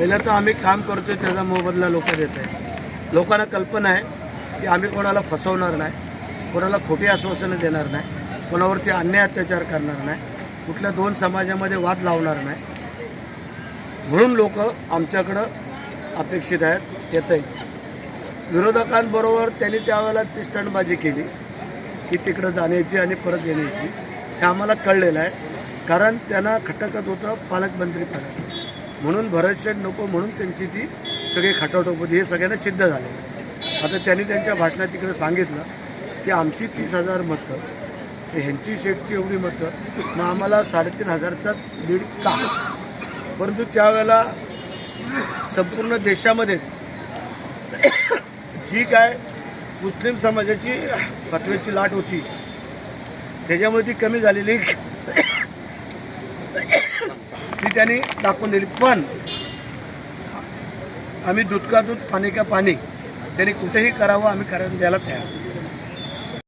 पहिलं तर आम्ही काम करतोय त्याचा मोबदला लोक देत आहेत. लोकांना कल्पना आहे की आम्ही कोणाला फसवणार नाही कोणाला खोटी आश्वासनं देणार नाही कोणावरती अन्याय अत्याचार करणार नाही कुठल्या दोन समाजामध्ये वाद लावणार नाही. म्हणून लोक आमच्याकडं अपेक्षित आहेत येत आहेत विरोधकांबरोबर त्यांनी त्यावेळेला ती स्टंटबाजी केली की तिकडं जाण्याची आणि परत येण्याची. हे आम्हाला कळलेलं आहे कारण त्यांना खटकत होतं पालकमंत्रीपद म्हणून भरतशेठ नको म्हणून त्यांची ती सगळी खटाटोप होती. हे सगळ्यांना सिद्ध झाले. आता त्यांनी त्यांच्या भाषणात तिकडे सांगितलं की आमची तीस हजार मतं ह्यांची शेटची एवढी मतं मग आम्हाला साडेतीन हजारचा दीड का? परंतु त्यावेळेला संपूर्ण देशामध्ये जी काय मुस्लिम समाजाची फतव्याची लाट होती त्याच्यामध्ये ती कमी झालेली. ती त्यांनी दाखवून दिली. पण आम्ही दूध का दूध पाणी का पाणी त्यांनी कुठेही करावं आम्ही करायला द्यायला तयार.